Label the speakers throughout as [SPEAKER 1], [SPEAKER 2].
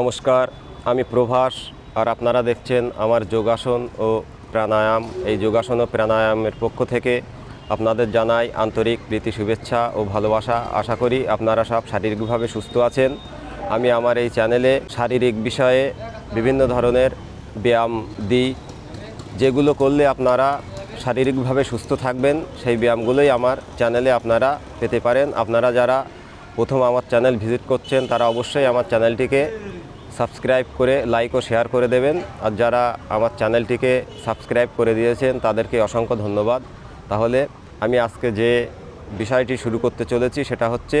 [SPEAKER 1] নমস্কার, আমি প্রভাস আর আপনারা দেখছেন আমার যোগাসন ও প্রাণায়াম। এই যোগাসন ও প্রাণায়ামের পক্ষ থেকে আপনাদের জানাই আন্তরিক প্রীতি, শুভেচ্ছা ও ভালোবাসা। আশা করি আপনারা সব শারীরিকভাবে সুস্থ আছেন। আমি আমার এই চ্যানেলে শারীরিক বিষয়ে বিভিন্ন ধরনের ব্যায়াম দিই, যেগুলো করলে আপনারা শারীরিকভাবে সুস্থ থাকবেন। সেই ব্যায়ামগুলোই আমার চ্যানেলে আপনারা পেতে পারেন। আপনারা যারা প্রথম আমার চ্যানেল ভিজিট করছেন, তারা অবশ্যই আমার চ্যানেলটিকে সাবস্ক্রাইব করে লাইক ও শেয়ার করে দেবেন। আর যারা আমার চ্যানেলটিকে সাবস্ক্রাইব করে দিয়েছেন, তাদেরকে অসংখ্য ধন্যবাদ। তাহলে আমি আজকে যে বিষয়টি শুরু করতে চলেছি, সেটা হচ্ছে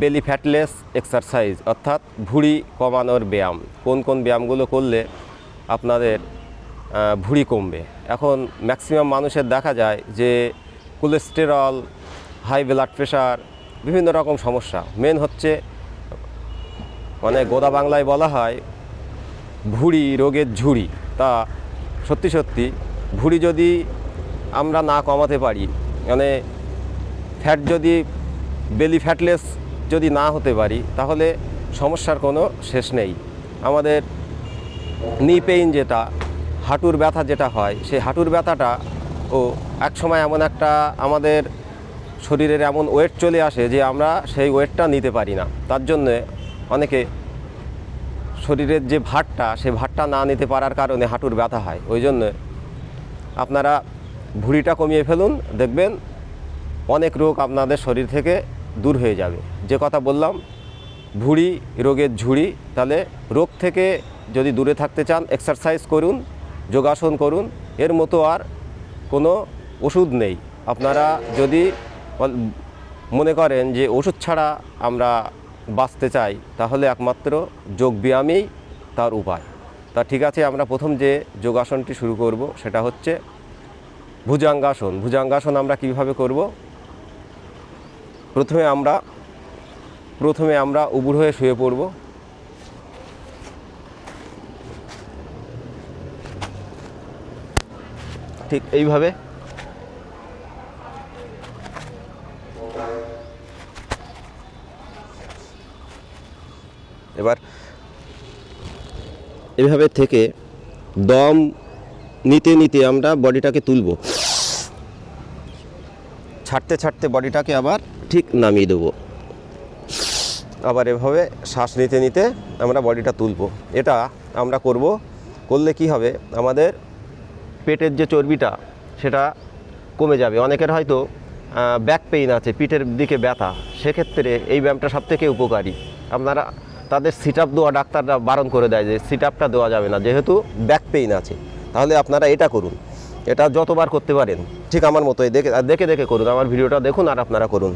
[SPEAKER 1] বেলি ফ্যাটলেস এক্সারসাইজ অর্থাৎ ভুঁড়ি কমানোর ব্যায়াম। কোন কোন ব্যায়ামগুলো করলে আপনাদের ভুঁড়ি কমবে? এখন ম্যাক্সিমাম মানুষের দেখা যায় যে কোলেস্টেরল হাই ব্লাড প্রেশার বিভিন্ন রকম সমস্যা। মেন হচ্ছে মানে গোদা বাংলায় বলা হয় ভুঁড়ি রোগের ঝুড়ি। তা সত্যি সত্যি ভুঁড়ি যদি আমরা না কমাতে পারি মানে ফ্যাট যদি বেলি ফ্যাটলেস যদি না হতে পারি, তাহলে সমস্যার কোনো শেষ নেই। আমাদের নি পেইন যেটা, হাঁটুর ব্যথা যেটা হয়, সেই হাঁটুর ব্যথাটা ও এক সময় এমন একটা আমাদের শরীরের এমন ওয়েট চলে আসে যে আমরা সেই ওয়েটটা নিতে পারি না। তার জন্যে অনেকে শরীরের যে ভারটা সেই ভারটা না নিতে পারার কারণে হাঁটুর ব্যথা হয়। ওই জন্য আপনারা ভুঁড়িটা কমিয়ে ফেলুন, দেখবেন অনেক রোগ আপনাদের শরীর থেকে দূর হয়ে যাবে। যে কথা বললাম, ভুঁড়ি রোগের ঝুড়ি, তাহলে রোগ থেকে যদি দূরে থাকতে চান এক্সারসাইজ করুন, যোগাসন করুন, এর মতো আর কোনো ওষুধ নেই। আপনারা যদি মনে করেন যে ওষুধ ছাড়া আমরা বাঁচতে চাই, তাহলে একমাত্র যোগব্যায়ামই তার উপায়। তা ঠিক আছে, আমরা প্রথম যে যোগাসনটি শুরু করব সেটা হচ্ছে ভুজাঙ্গাসন। ভুজাঙ্গাসন আমরা কীভাবে করব? প্রথমে আমরা প্রথমে আমরা উবুর হয়ে শুয়ে পড়ব। ঠিক এইভাবে এবার এভাবে থেকে দম নিতে নিতে আমরা বডিটাকে তুলব। ছাড়তে ছাড়তে বডিটাকে আবার ঠিক নামিয়ে দেবো। আবার এভাবে শ্বাস নিতে নিতে আমরা বডিটা তুলব। এটা আমরা করব, করলে কি হবে? আমাদের পেটের যে চর্বিটা, সেটা কমে যাবে। অনেকের হয়তো ব্যাক পেইন আছে, পিঠের দিকে ব্যথা। সেক্ষেত্রে এই ব্যায়ামটা সব থেকে উপকারী। আপনারা তাদের সিট আপ দেওয়া ডাক্তাররা বারণ করে দেয় যে সিট আপটা দেওয়া যাবে না, যেহেতু ব্যাক পেইন আছে। তাহলে আপনারা এটা করুন। এটা যতবার করতে পারেন, ঠিক আমার মতোই দেখে দেখে দেখে করুন, আমার ভিডিওটা দেখুন আর আপনারা করুন।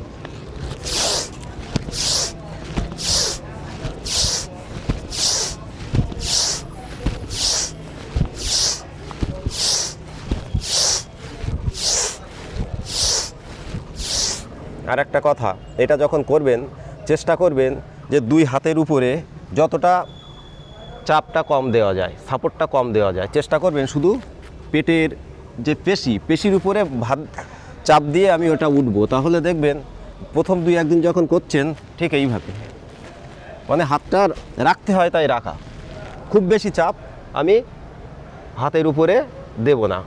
[SPEAKER 1] আর একটা কথা, এটা যখন করবেন, চেষ্টা করবেন যে দুই হাতের উপরে যতটা চাপটা কম দেওয়া যায়, সাপোর্টটা কম দেওয়া যায়, চেষ্টা করবেন শুধু পেটের যে পেশি, পেশির উপরে ভাত চাপ দিয়ে আমি ওটা উঠবো। তাহলে দেখবেন প্রথম দুই একদিন যখন করছেন, ঠিক এইভাবে। মানে হাতটা রাখতে হয় তাই রাখা। খুব বেশি চাপ আমি হাতের উপরে দেব না।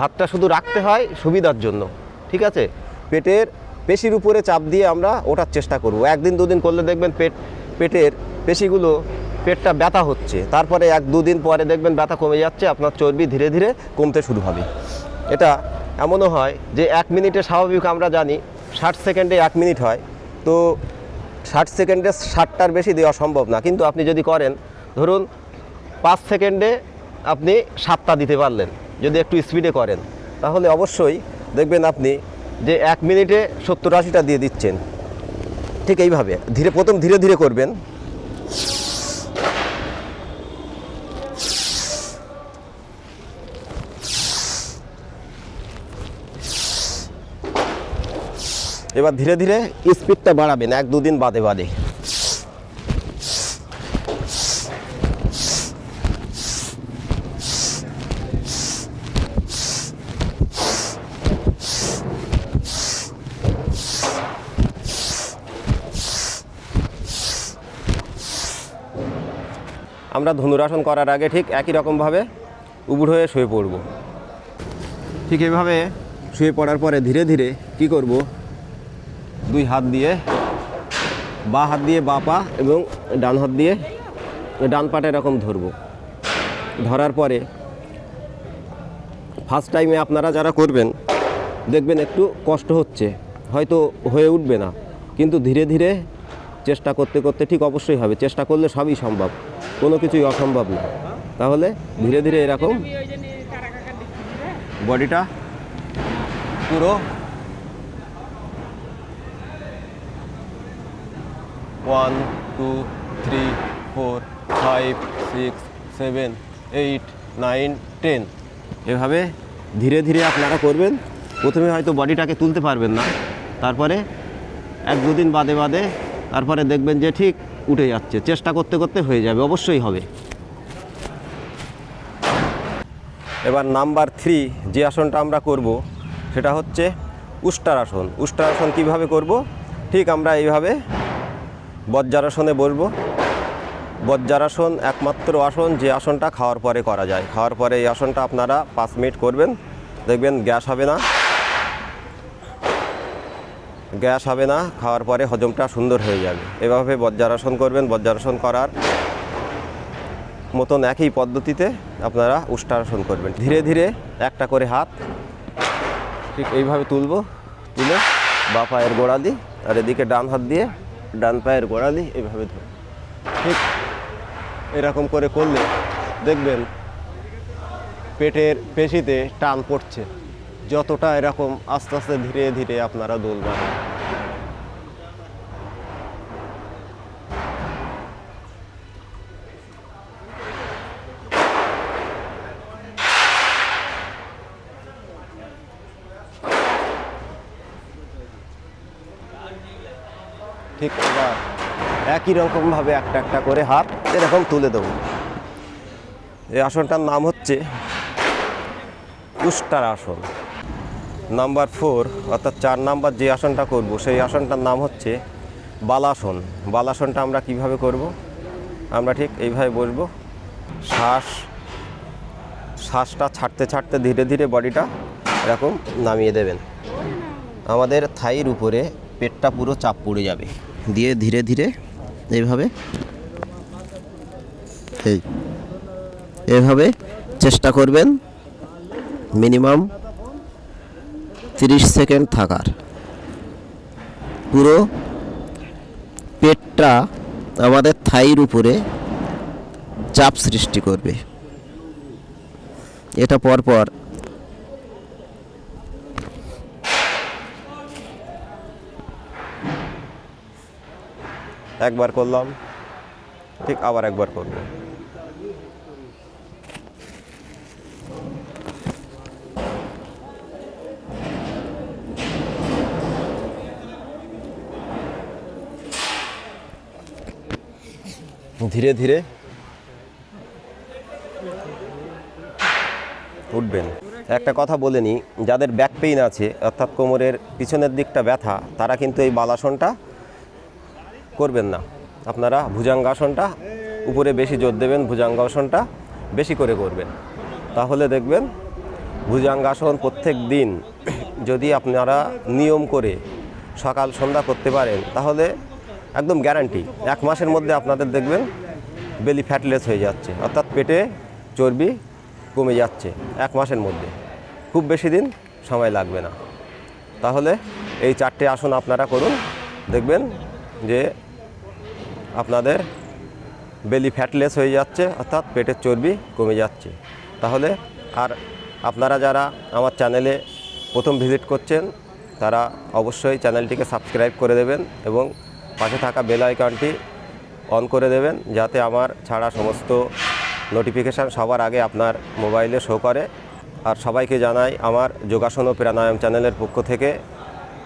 [SPEAKER 1] হাতটা শুধু রাখতে হয় সুবিধার জন্য, ঠিক আছে? পেটের পেশির উপরে চাপ দিয়ে আমরা ওঠার চেষ্টা করব। একদিন দুদিন করলে দেখবেন পেট, পেটের পেশিগুলো, পেটটা ব্যথা হচ্ছে। তারপরে এক দুদিন পরে দেখবেন ব্যথা কমে যাচ্ছে, আপনার চর্বি ধীরে ধীরে কমতে শুরু হবে। এটা এমনও হয় যে এক মিনিটে স্বাভাবিক আমরা জানি ষাট সেকেন্ডে এক মিনিট হয়। তো ষাট সেকেন্ডে ষাটটার বেশি দেওয়া সম্ভব না। কিন্তু আপনি যদি করেন, ধরুন পাঁচ সেকেন্ডে আপনি সাতটা দিতে পারলেন, যদি একটু স্পিডে করেন, তাহলে অবশ্যই দেখবেন আপনি যে এক মিনিটে সত্তর আশিটা দিয়ে দিচ্ছেন। ঠিক এইভাবে। ধীরে, প্রথম ধীরে ধীরে করবেন। এবার ধীরে ধীরে স্পিডটা বাড়াবেন, এক দুদিন বাদে বাদে। আমরা ধনুরাসন করার আগে ঠিক একই রকমভাবে উবুড় হয়ে শুয়ে পড়ব। ঠিক এইভাবে শুয়ে পড়ার পরে ধীরে ধীরে কি করব? দুই হাত দিয়ে বা হাত দিয়ে বা পা এবং ডান হাত দিয়ে ডান পাটা এরকম ধরবো। ধরার পরে ফার্স্ট টাইমে আপনারা যারা করবেন, দেখবেন একটু কষ্ট হচ্ছে, হয়তো হয়ে উঠবে না। কিন্তু ধীরে ধীরে চেষ্টা করতে করতে ঠিক অবশ্যই হবে। চেষ্টা করলে সবই সম্ভব। কোনো কিছুই অসম্ভব না। তাহলে ধীরে ধীরে এরকম বডিটা পুরো one, two, three, four, five, six, seven, eight, nine, ten. এভাবে ধীরে ধীরে আপনারা করবেন। প্রথমে হয়তো বডিটাকে তুলতে পারবেন না। তারপরে এক দুদিন বাদে বাদে তারপরে দেখবেন যে ঠিক উঠে যাচ্ছে। চেষ্টা করতে করতে হয়ে যাবে, অবশ্যই হবে। এবার নাম্বার থ্রি, যে আসনটা আমরা করব, সেটা হচ্ছে উষ্টার আসন। উষ্টার আসন কীভাবে করব? ঠিক আমরা এইভাবে বজ্রাসনে বসবো বজ্রাসন একমাত্র আসন যে আসনটা খাওয়ার পরে করা যায়। খাওয়ার পরে এই আসনটা আপনারা পাঁচ মিনিট করবেন। দেখবেন গ্যাস হবে না। গ্যাস হবে না, খাওয়ার পরে হজমটা সুন্দর হয়ে যাবে। এভাবে বজ্রাসন করবেন, বজ্রাসন করার মতন একই পদ্ধতিতে আপনারা উষ্টাসন করবেন। ধীরে ধীরে একটা করে হাত ঠিক এইভাবে তুলবো, তুলে বা পায়ের গোড়া দিই আর এদিকে ডান হাত দিয়ে ডান পায়ের গোড়া দিই এইভাবে ধর ঠিক এরকম করে করলে দেখবেন পেটের, পেশিতে টান পড়ছে। যতটা এরকম আস্তে আস্তে ধীরে ধীরে আপনারা দোলবেন ঠিক এবার একই রকমভাবে একটা একটা করে হাত এরকম তুলে দেবো। এই আসনটার নাম হচ্ছে উষ্টার আসন। নাম্বার ফোর, অর্থাৎ চার নাম্বার যে আসনটা করব, সেই আসনটার নাম হচ্ছে বালাসন। বালাসনটা আমরা কীভাবে করব? আমরা ঠিক এইভাবে বসবো। শ্বাস, শ্বাসটা ছাড়তে ছাড়তে ধীরে ধীরে বডিটা এরকম নামিয়ে দেবেন। আমাদের থাইয়ের উপরে পেটটা পুরো চাপ পড়ে যাবে। দিয়ে ধীরে ধীরে এইভাবে এই, এভাবে চেষ্টা করবেন। মিনিমাম তিরিশ সেকেন্ড থাকার। পুরো পেটটা আমাদের থাইয়ের উপরে চাপ সৃষ্টি করবে। এটা পরপর একবার করলাম, ঠিক আবার একবার করব। ধীরে ধীরে। উঠবেন। একটা কথা বলে নিই, যাদের ব্যাক পেইন আছে, অর্থাৎ কোমরের পিছনের দিকটা ব্যথা, তারা কিন্তু এই বালাসনটা করবেন না। আপনারা ভুজাঙ্গাসনটা, উপরে বেশি জোর দেবেন, ভুজাঙ্গাসনটা বেশি করে করবেন। তাহলে দেখবেন, ভুজাঙ্গাসন প্রত্যেক দিন যদি আপনারা নিয়ম করে সকাল সন্ধ্যা করতে পারেন, তাহলে একদম গ্যারান্টি এক মাসের মধ্যে আপনাদের দেখবেন বেলি ফ্যাটলেস হয়ে যাচ্ছে। অর্থাৎ পেটে চর্বি কমে যাচ্ছে এক মাসের মধ্যে। খুব বেশি দিন সময় লাগবে না। তাহলে এই চারটে আসন আপনারা করুন। দেখবেন যে আপনাদের বেলি ফ্যাটলেস হয়ে যাচ্ছে, অর্থাৎ পেটের চর্বি কমে যাচ্ছে। তাহলে আর আপনারা যারা আমার চ্যানেলে প্রথম ভিজিট করছেন, তারা অবশ্যই চ্যানেলটিকে সাবস্ক্রাইব করে দেবেন এবং পাশে থাকা বেল আইকনটি অন করে দেবেন, যাতে আমার ছাড়া সমস্ত নোটিফিকেশান সবার আগে আপনার মোবাইলে শো করে। আর সবাইকে জানাই আমার যোগাসন ও প্রাণায়াম চ্যানেলের পক্ষ থেকে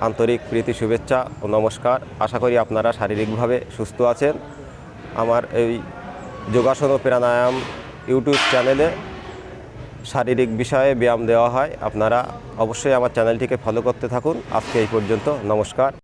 [SPEAKER 1] আন্তরিক প্রীতি, শুভেচ্ছা ও নমস্কার। আশা করি আপনারা শারীরিকভাবে সুস্থ আছেন। আমার এই যোগাসন ও প্রাণায়াম ইউটিউব চ্যানেলে শারীরিক বিষয়ে ব্যায়াম দেওয়া হয়। আপনারা অবশ্যই আমার চ্যানেলটিকে ফলো করতে থাকুন। আজকে এই পর্যন্ত নমস্কার।